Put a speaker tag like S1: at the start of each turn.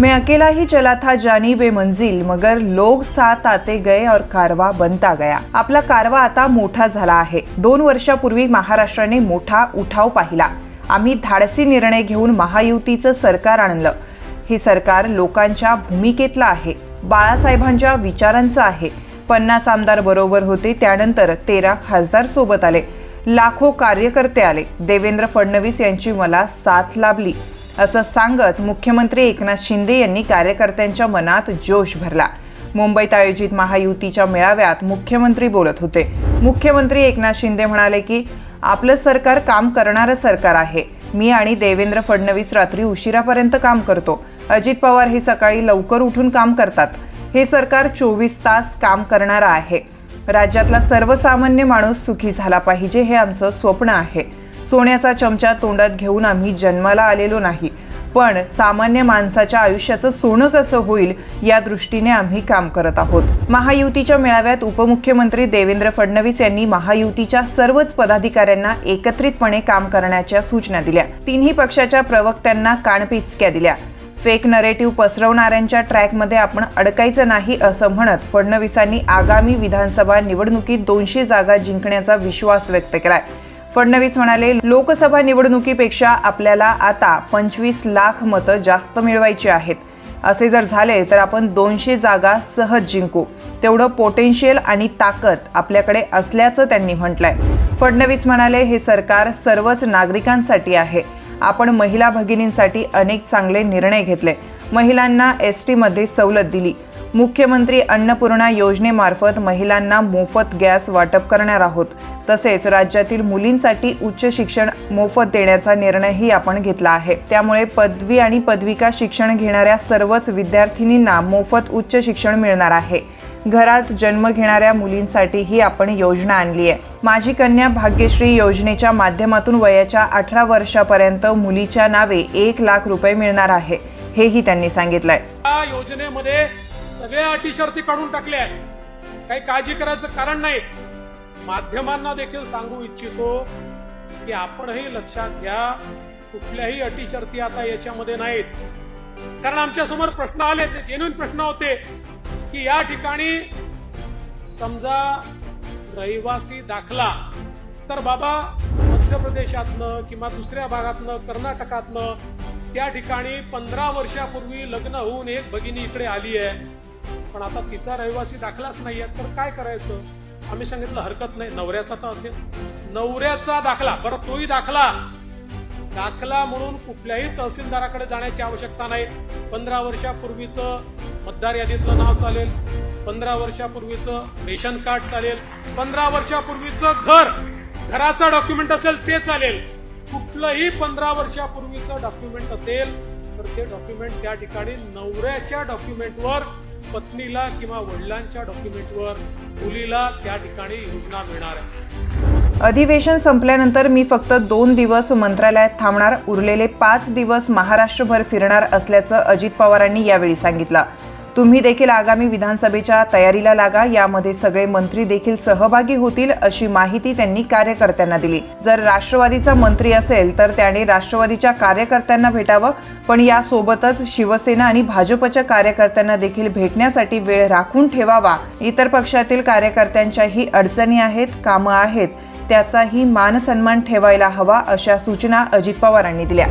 S1: मैं अकेला ही चला था जानी बेमंजिल मगर लोग साथ आते गए और कारवा बनता गया। आपला कारवा आता मोठा झाला आहे. दोन वर्षापूर्वी महाराष्ट्राने मोठा उठाव पाहिला. आम्ही धाडसी निर्णय घेऊन महायुतीचं सरकार आणलं. हे सरकार लोकांच्या भूमिकेतलं आहे. बाळासाहेबांच्या विचारांचं आहे. पन्नास आमदार बरोबर होते त्यानंतर तेरा खासदार सोबत आले. लाखो कार्यकर्ते आले. देवेंद्र फडणवीस यांची मला साथ लाभली. असं सांगत मुख्यमंत्री एकनाथ शिंदे यांनी कार्यकर्त्यांच्या मनात जोश भरला. मुंबईत आयोजित महायुतीच्या मेळाव्यात मुख्यमंत्री बोलत होते. मुख्यमंत्री एकनाथ शिंदे म्हणाले की आपलं सरकार काम करणारं सरकार आहे. मी आणि देवेंद्र फडणवीस रात्री उशिरापर्यंत काम करतो. अजित पवार हे सकाळी लवकर उठून काम करतात. हे सरकार चोवीस तास काम करणारं आहे. राज्यातला सर्वसामान्य माणूस सुखी झाला पाहिजे हे आमचं स्वप्न आहे. सोन्याचा चमचा तोंडात घेऊन आम्ही जन्माला आलेलो नाही. पण सामान्य माणसाच्या आयुष्याचं सोनं कसं होईल या दृष्टीने आम्ही काम करत आहोत. महायुतीच्या मेळाव्यात उपमुख्यमंत्री देवेंद्र फडणवीस यांनी महायुतीच्या सर्वच पदाधिकाऱ्यांना एकत्रितपणे काम करण्याच्या सूचना दिल्या. तिन्ही पक्षाच्या प्रवक्त्यांना कानपिचक्या दिल्या. फेक नरेटिव्ह पसरवणाऱ्यांच्या ट्रॅकमध्ये आपण अडकायचं नाही असं म्हणत फडणवीसांनी आगामी विधानसभा निवडणुकीत दोनशे जागा जिंकण्याचा विश्वास व्यक्त केलाय. फडणवीस म्हणाले लोकसभा निवडणुकीपेक्षा आपल्याला आता पंचवीस लाख मतं जास्त मिळवायची आहेत. असे जर झाले तर आपण दोनशे जागा सहज जिंकू. तेवढं पोटेन्शियल आणि ताकद आपल्याकडे असल्याचं त्यांनी म्हटलंय. फडणवीस म्हणाले हे सरकार सर्वच नागरिकांसाठी आहे. आपण महिला भगिनींसाठी अनेक चांगले निर्णय घेतले. महिलांना एस टीमध्ये सवलत दिली. मुख्यमंत्री अन्नपूर्णा योजनेमार्फत महिलांना मोफत गॅस वाटप करणार आहोत. तसेच राज्यातील मुलींसाठी उच्च शिक्षण मोफत देण्याचा निर्णयही आपण घेतला आहे. त्यामुळे पदवी आणि पदविका शिक्षण घेणाऱ्या सर्वच विद्यार्थिनींना मोफत उच्च शिक्षण मिळणार आहे. घरात जन्म घेणाऱ्या मुलींसाठीही आपण योजना आणली आहे. माझी कन्या भाग्यश्री योजनेच्या माध्यमातून वयाच्या अठरा वर्षापर्यंत मुलीच्या नावे एक लाख रुपये मिळणार आहे. हेही त्यांनी सांगितलंय.
S2: या योजनेमध्ये सगळ्या अटी शर्ती काढून टाकल्या आहेत. काही काळजी करायचं कारण नाही. माध्यमांना देखील सांगू इच्छितो की आपणही लक्षात घ्या कुठल्याही अटी शर्ती आता याच्यामध्ये नाहीत. कारण आमच्यासमोर प्रश्न आले ते जेन्युन प्रश्न होते की या ठिकाणी समजा रहिवासी दाखला तर बाबा मध्य प्रदेशातनं किंवा दुसऱ्या भागातनं कर्नाटकातनं त्या ठिकाणी पंधरा वर्षापूर्वी लग्न होऊन एक भगिनी इकडे आली आहे. पण आता तिचा रहिवासी दाखलाच नाही आहे तर काय करायचं? आम्ही सांगितलं हरकत नाही. नवऱ्याचा तर असेल. नवऱ्याचा दाखला. बरं तोही दाखला. दाखला म्हणून कुठल्याही तहसीलदाराकडे जाण्याची आवश्यकता नाही. पंधरा वर्षापूर्वीचं मतदार यादीतलं नाव चालेल. पंधरा वर्षापूर्वीचं रेशन कार्ड चालेल. पंधरा वर्षापूर्वीचं घर. घराचं डॉक्युमेंट असेल ते चालेल. कुठलंही पंधरा वर्षापूर्वीचं डॉक्युमेंट असेल तर ते डॉक्युमेंट त्या ठिकाणी नवऱ्याच्या डॉक्युमेंटवर पत्नीला किंवा वडिलांच्या डॉक्युमेंटवर मुलीला त्या ठिकाणी योजना मिळणार आहे.
S1: अधिवेशन संपल्यानंतर मी फक्त दोन दिवस मंत्रालयात थांबणार उरलेले पाच दिवस महाराष्ट्रभर फिरणार असल्याचं अजित पवारांनी यावेळी सांगितलं. तुम्ही देखील आगामी विधानसभेच्या तयारीला लागा. यामध्ये सगळे मंत्री देखील सहभागी होतील अशी माहिती त्यांनी कार्यकर्त्यांना दिली. जर राष्ट्रवादीचा मंत्री असेल तर त्याने राष्ट्रवादीच्या कार्यकर्त्यांना भेटावं. पण यासोबतच शिवसेना आणि भाजपच्या कार्यकर्त्यांना देखील भेटण्यासाठी वेळ राखून ठेवावा. इतर पक्षातील कार्यकर्त्यांच्याही अडचणी आहेत कामं आहेत. त्याचाही मानसन्मान ठेवायला हवा अशा सूचना अजित पवारांनी दिल्या.